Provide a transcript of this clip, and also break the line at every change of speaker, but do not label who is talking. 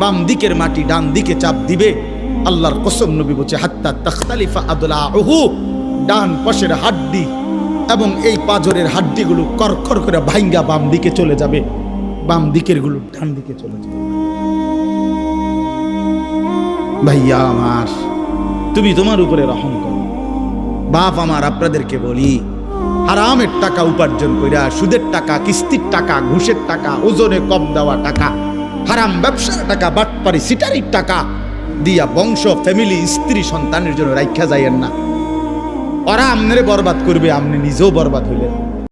বাম দিকের মাটি ডান দিকে চাপ দিবে। আল্লাহর কসম নবী বলছে, হাত্তা তখতালিফা আদলা ওহু ডান পাশের হাড্ডি এবং এই পাজরের হাড্ডিগুলো করখর করে ভাঙ্গা বাম দিকে চলে যাবে। বাম দিকেরগুলো ডান দিকে চলে যাবে। ভাইয়া আমার, তুমি তোমার উপরে রহম করো। বাপ আমার, আপনাদেরকে বলি, হারামের টাকা উপার্জন কইরা, সুদের টাকা, কিস্তির টাকা, ঘুষের টাকা, ওজনে কম দেওয়া টাকা হারাম ব্যবসার টাকা, বাটপারি, সিটারির টাকা দিয়া বংশ ফ্যামিলি স্ত্রী, সন্তানের জন্য রাখা যাইয়েন না। ওরা আমনে বরবাদ করবে, আমনে নিজেও বরবাদ হইলেন।